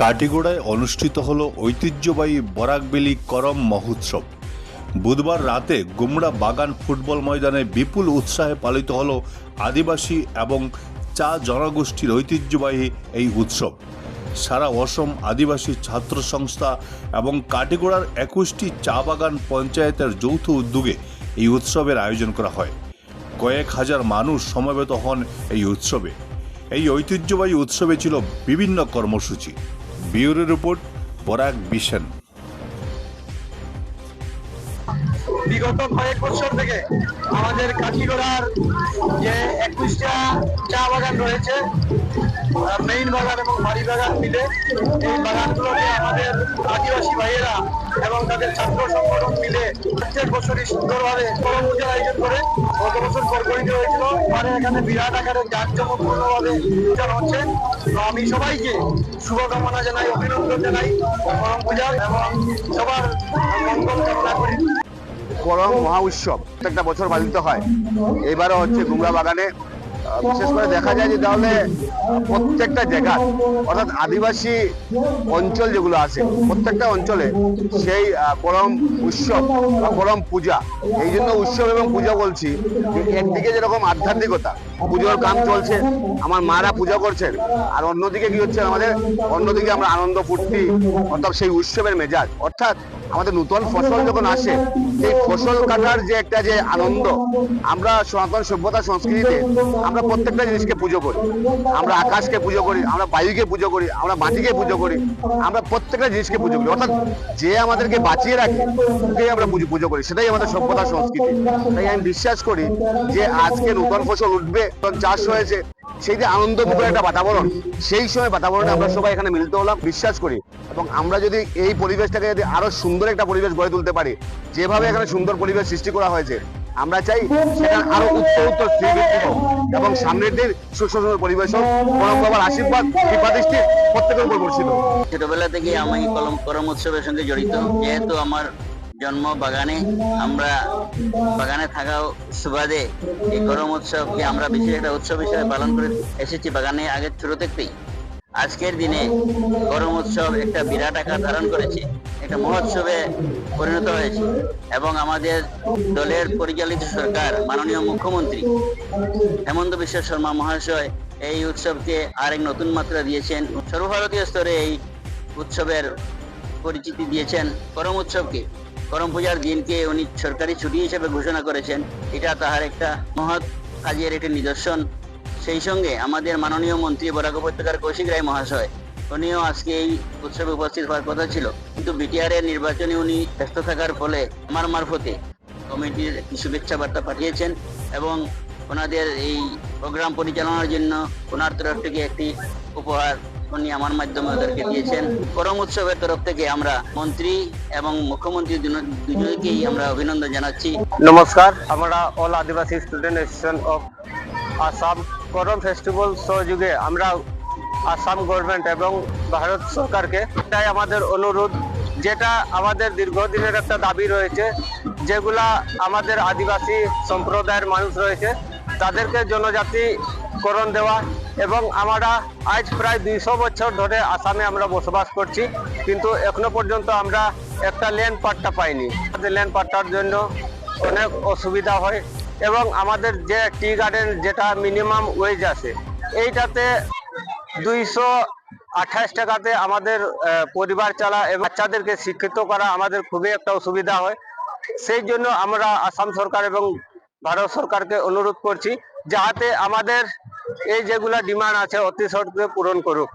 কাটিগোড়ায় অনুষ্ঠিত হল ঐতিহ্যবাহী বরাকবেলি করম মহোৎসব। বুধবার রাতে গুমড়া বাগান ফুটবল ময়দানে বিপুল উৎসাহে পালিত হল আদিবাসী এবং চা জনগোষ্ঠীর ঐতিহ্যবাহী এই উৎসব। সারা অসম আদিবাসী ছাত্র সংস্থা এবং কাটিগোড়ার একুশটি চা বাগান পঞ্চায়েতের যৌথ উদ্যোগে এই উৎসবের আয়োজন করা হয়। কয়েক হাজার মানুষ সমবেত হন এই উৎসবে। এই ঐতিহ্যবাহী উৎসবে ছিল বিভিন্ন কর্মসূচি। Bureau report, Barak vision. বিগত কয়েক বছর থেকে আমাদের কাঠিগড়ার যে একুশটা চা বাগান রয়েছে মেইন বাগান এবং বাড়ি বাগান মিলে এই বাগানগুলোকে আমাদের আদিবাসী ভাইয়েরা এবং তাদের ছাত্র সংগঠন মিলে প্রত্যেক বছরই সুন্দরভাবে করম পূজার আয়োজন করে, গত বছর করকরিতে হয়েছিল। এবারে এখানে বিরাট আকারে জাঁকজমকপূর্ণভাবে পূজন হচ্ছে। তো আমি সবাইকে শুভকামনা জানাই, অভিনন্দন জানাই করম পূজার এবং সবার মঙ্গল কামনা করি। করম মহা উৎসব, প্রত্যেকটা বছর পালিত হয়। এবারও হচ্ছে গুমরা বাগানে বিশেষ করে দেখা যায় যে তাহলে প্রত্যেকটা জায়গা, অর্থাৎ আদিবাসী অঞ্চল যেগুলো আছে, প্রত্যেকটা অঞ্চলে সেই করম উৎসব বা করম পূজা, এই জন্য উৎসব এবং পূজা বলছি একদিকে যেরকম আধ্যাত্মিকতা পুজোর কাম চলছে, আমার মারা পূজা করছেন। আর অন্যদিকে কি হচ্ছে, আমাদের অন্যদিকে আমরা আনন্দ ফুর্তি, অর্থাৎ সেই উৎসবের মেজাজ। অর্থাৎ আমাদের নতুন ফসল যখন আসে, সেই ফসল কাটার যে একটা যে আনন্দ, আমরা সনাতন সভ্যতা সংস্কৃতিতে আমরা প্রত্যেকটা জিনিসকে পুজো করি। আমরা আকাশকে পুজো করি, আমরা বায়ুকে পুজো করি, আমরা মাটিকে পুজো করি, আমরা প্রত্যেকটা জিনিসকে পুজো করি। অর্থাৎ যে আমাদেরকে বাঁচিয়ে রাখে তাকেই আমরা পুজো করি। সেটাই আমাদের সভ্যতা সংস্কৃতি। তাই আমি বিশ্বাস করি যে আজকে নতুন ফসল উঠবে চাষ হয়েছে, সেই যে আনন্দমুখর একটা বাতাবরণ, সেই সময় বাতাবরণে আমরা সবাই এখানে মিলিত হলাম, বিশ্বাস করি। এবং আমরা যদি এই পরিবেশটাকে যদি আরও সুন্দর একটা পরিবেশ গড়ে তুলতে পারি, যেভাবে এখানে সুন্দর পরিবেশ সৃষ্টি করা হয়েছে, আমরা চাই সেটা আরও উত্তর উত্তর শ্রীবৃদ্ধি হোক এবং সামনের দিন সুন্দর পরিবেশ হোক আশীর্বাদ, কৃপা দৃষ্টি প্রত্যেকের উপর বর্ষিত ছোটবেলা থেকে আমি কলম করম উৎসবের সঙ্গে জড়িত, যেহেতু আমার জন্ম বাগানে আমরা বাগানে থাকা সুবাদে এই করম উৎসবকে আমরা বিশেষ একটা উৎসব হিসেবে পালন করে এসেছি বাগানে আগের ছোট থেকেই। আজকের দিনে করম উৎসব একটা বিরাট আকার ধারণ করেছে, একটা মহোৎসবে পরিণত হয়েছে এবং আমাদের দলের পরিচালিত সরকার, মাননীয় মুখ্যমন্ত্রী হেমন্ত বিশ্ব শর্মা মহাশয় এই উৎসবকে আরেক নতুন মাত্রা দিয়েছেন। সর্বভারতীয় স্তরে এই উৎসবের পরিচিতি দিয়েছেন করম উৎসবকে। করম পূজার দিনকে উনি সরকারি ছুটি হিসেবে ঘোষণা করেছেন, এটা তাহার একটা মহৎ কাজের একটি নিদর্শন। সেই সঙ্গে আমাদের মাননীয় মন্ত্রী বরাক উপত্যকার কৌশিক রায় মহাশয়, উনিও আজকে এই উৎসবে উপস্থিত হওয়ার কথা ছিল। কিন্তু বিটিআর এর নির্বাচনে উনি ব্যস্ত থাকার ফলে আমার মারফতে কমিটির শুভেচ্ছা বার্তা পাঠিয়েছেন এবং ওনাদের এই প্রোগ্রাম পরিচালনার জন্য ওনার তরফ থেকে একটি উপহার উনি আমার মাধ্যমে ওদেরকে দিয়েছেন। করম উৎসবের তরফ থেকে আমরা মন্ত্রী এবং মুখ্যমন্ত্রী দুজনকেই আমরা অভিনন্দন জানাচ্ছি। নমস্কার, আমরা all Adivasi student association of Assam Karam festival সহযোগে আমরা আসাম গভর্নমেন্ট এবং ভারত সরকারকে তাই আমাদের অনুরোধ, যেটা আমাদের দীর্ঘদিনের একটা দাবি রয়েছে, যেগুলা আমাদের আদিবাসী সম্প্রদায়ের মানুষ রয়েছে, তাদেরকে জনজাতিকরণ দেওয়া এবং আমরা আজ প্রায় দুইশো বছর ধরে আসামে আমরা বসবাস করছি, কিন্তু এখনও পর্যন্ত আমরা একটা ল্যান্ড পাট্টা পাইনি। ল্যান্ড পাট্টার জন্য অনেক অসুবিধা হয় এবং আমাদের যে টি গার্ডেন যেটা মিনিমাম ওয়েজ আছে, এইটাতে দুইশো আঠাশ টাকাতে আমাদের পরিবার চালা এবং বাচ্চাদেরকে শিক্ষিত করা আমাদের খুবই একটা অসুবিধা হয়। সেই জন্য আমরা আসাম সরকার এবং ভারত সরকারকে অনুরোধ করছি, যাতে আমাদের এই যেগুলা ডিমান্ড আছে অতি সত্ত্বে পূরণ করুক।